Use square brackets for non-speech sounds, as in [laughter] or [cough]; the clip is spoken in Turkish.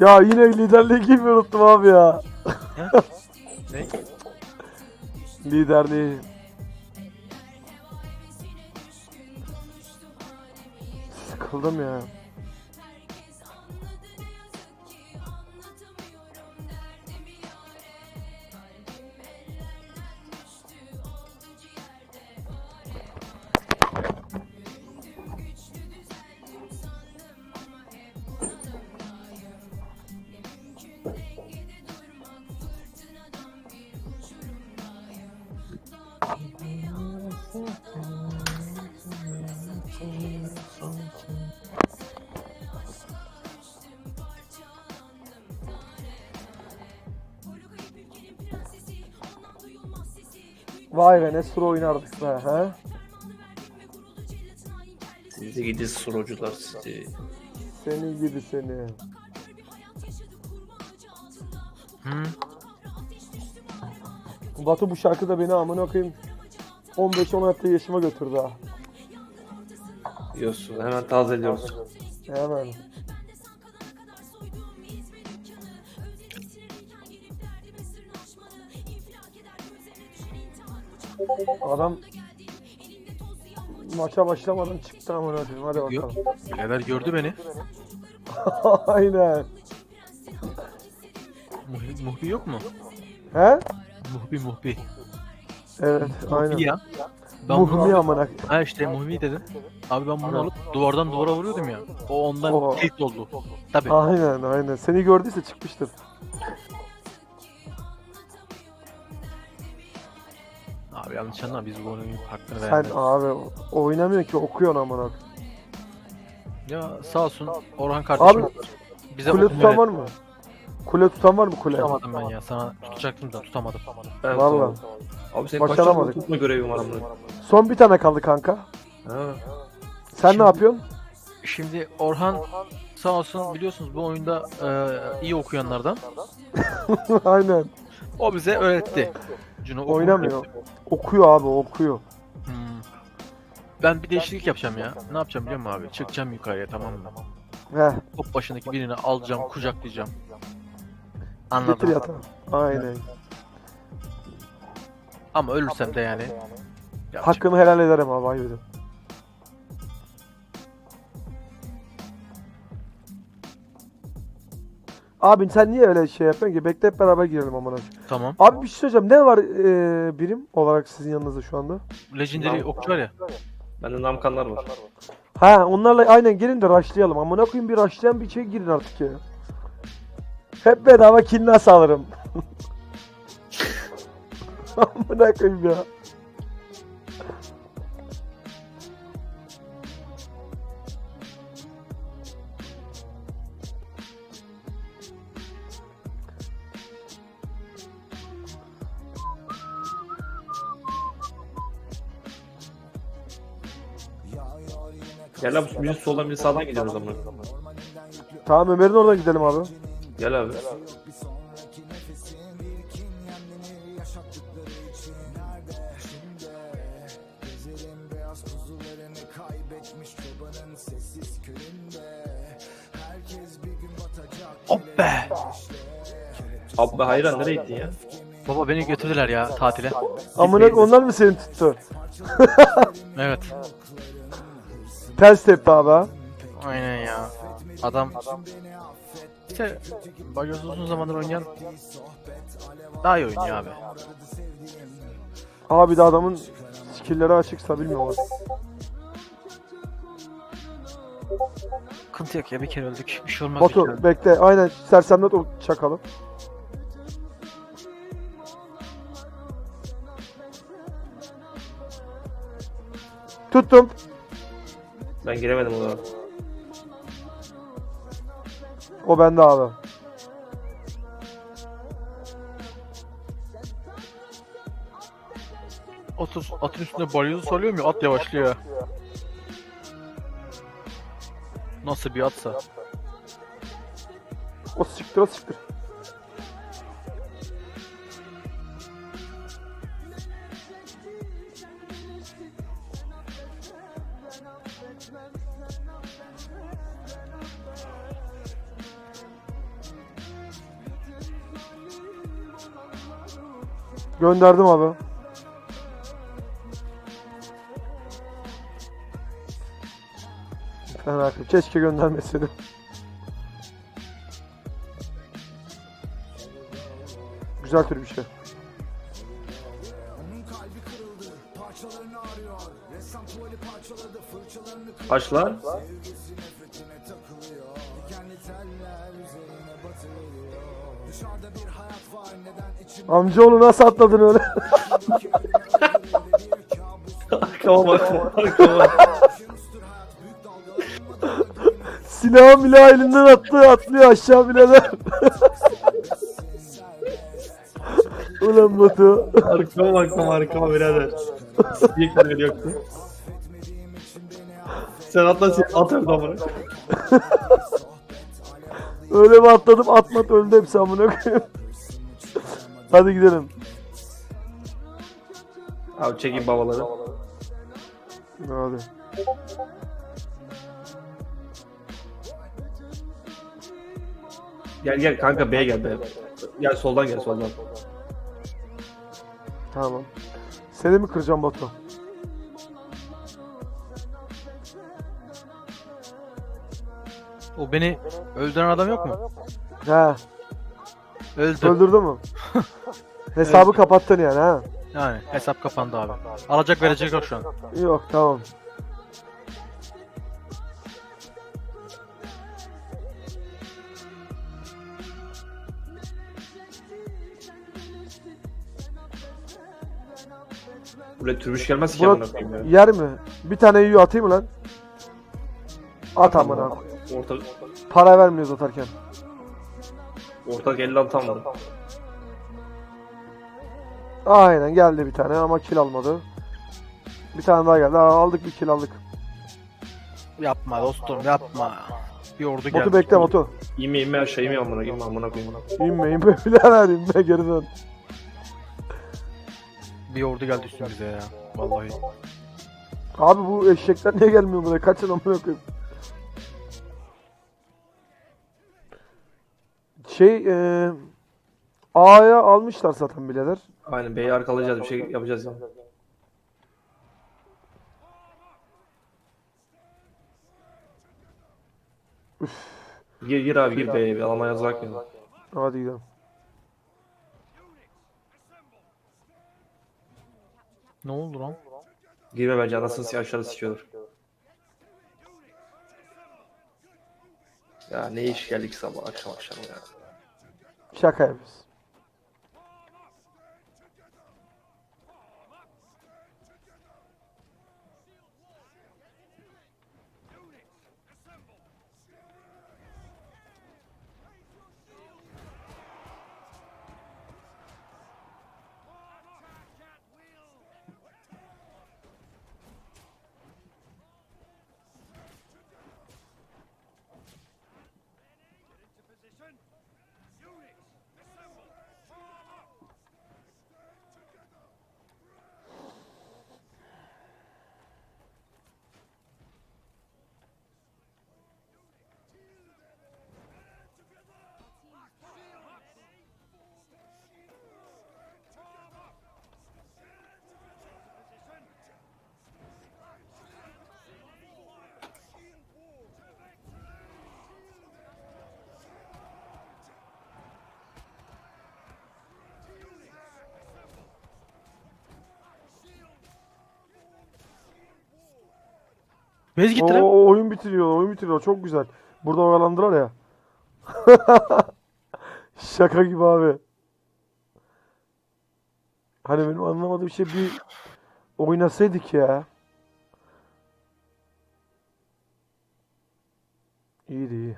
Ya yine liderliği gibi unuttum abi ya. Ne? Liderliği. Sıkıldım ya. Vay be ne suru oynardık be he. Sizi gidi surocular sizi. Seni gibi seni. Hı? Batu bu şarkı da beni amına koyayım 15-16 yaşıma götürdü ha. Diyorsun. Hemen tazeliyoruz. Hemen. Adam maça başlamadan çıktı amına koyayım. Hadi bakalım. Birader gördü beni. [laughs] Aynen. Muhbi, muhbi yok mu? He? Muhbi muhbi. Evet, aynen. Muhbi ya. Ben bunu Muhmi amına. koyayım. ha işte muhbi dedim. Abi ben bunu alıp duvardan duvara vuruyordum ya. O ondan Oha. kilit oldu. Tabii. Aynen, aynen. Seni gördüyse çıkmıştır. Abi yanlış anlama biz bu oyunun hakkını Sen vermedik. abi oynamıyor ki okuyorsun amına. Ya sağ olsun Orhan kardeşim Abi, bize Kule okuma tutan var mı? Kule tutan var mı kule? Tutamadım ben ya. Sana tutacaktım da tutamadım. Evet, Vallahi. tamam. Abi senin Başaramadık. başaramadık. tutma görevim var amına. Son bir tane kaldı kanka. Ha. Sen Şimdi- ne yapıyorsun? Şimdi Orhan sağ olsun biliyorsunuz bu oyunda e, iyi okuyanlardan. [laughs] aynen. O bize öğretti. Okumayı Oynamıyor. öğretti. Okuyor abi okuyor. Hmm. Ben bir değişiklik yapacağım ya. Ne yapacağım biliyor musun abi? Çıkacağım yukarıya tamam mı? Heh, Top başındaki birini alacağım, kucaklayacağım. Getir Anladım. yatağa. Aynen. Ama ölürsem de yani. yapacak. Hakkımı helal ederim abi ederim. Abi sen niye öyle şey yapıyorsun ki? Bekle hep beraber girelim amına. Tamam. Abi bir şey söyleyeceğim. Ne var eee, birim olarak sizin yanınızda şu anda? Legendary okçu var ya. Bende namkanlar var. Ha onlarla aynen gelin de rushlayalım. Amına koyayım bir rushlayan bir şey girin artık ya. Hep bedava kill nasıl alırım? [laughs] Amına koyayım ya. Gel abi birisi soldan biri sağdan gidiyoruz amına. Tamam Ömer'in oradan gidelim abi. Gel abi. Hop be! Abi hayran nereye gittin ya? Baba beni götürdüler ya tatile. Amına onlar mı seni tuttu? [laughs] Evet. Ters tepti abi. Aynen ya. Adam işte Bagyoz uzun zamandır oynayan daha iyi oynuyor abi. Abi de adamın skill'leri açıksa bilmiyorum. Sıkıntı yok ya bir kere öldük. Bir şey olmaz. bir Batu kere. bekle aynen sersemlet o çakalım. Tuttum. Ben giremedim ona. O bende abi. Otur, atın üstünde balyozu salıyorum ya at yavaşlıyor. Nasıl bir atsa. O siktir o siktir. Gönderdim abi. Akıl. Keşke göndermeseydim. Güzel tür bir şey. Kaç lan? Amcaoğlu nasıl atladın öyle? Arkama bak. Arkama bak. Silahı milah elinden attı atlıyor aşağı birader. Ulan Batu. Arkama baktım arkama birader. Niye kadar yoktu? Sen atla sen at öyle amına. Öyle mi atladım atmat öldü hepsi amına koyayım. [laughs] Hadi gidelim. Abi çekin babaları. Hadi. Gel gel kanka B'ye gel B'ye. Gel soldan gel soldan. Tamam. Seni mi kıracağım Batu? O beni öldüren adam yok mu? He. Öldü. Öldürdü mü? [laughs] Hesabı kapattın yani ha? Yani hesap kapandı abi. Alacak verecek yok şu an. Yok tamam. Buraya türbüş gelmez ki Murat amına koyayım ya. yer mi? Bir tane yiyor atayım mı lan? At amına. Orta Para vermiyoruz atarken. orta 50 tam var. Aynen geldi bir tane ama kill almadı. Bir tane daha geldi. Aa, aldık bir kill aldık. Yapma dostum yapma. Bir ordu Batu geldi. bekle Batu. İnme inme aşağı inme amına inme amına koyayım. İnme inme [laughs] birader inme geri dön. Bir ordu geldi üstümüze ya. Vallahi. Abi bu eşekler niye gelmiyor buraya? Kaçın amına koyayım. Şey eee A'ya almışlar zaten birader. Aynen B'yi arkalayacağız bir şey yapacağız ya. Gir gir abi gir B'ye bir Almanya ya. Hadi gidelim. Ne oldu lan? Girme bence anasını si aşağıda sikiyordur. Ya ne iş geldik sabah akşam akşam ya. Şaka Bez gitti Oo, lan. o oyun bitiriyor, oyun bitiriyor. Çok güzel. Burada oyalandılar ya. [laughs] Şaka gibi abi. Hani benim anlamadığım şey bir oynasaydık ya. İyiydi iyi.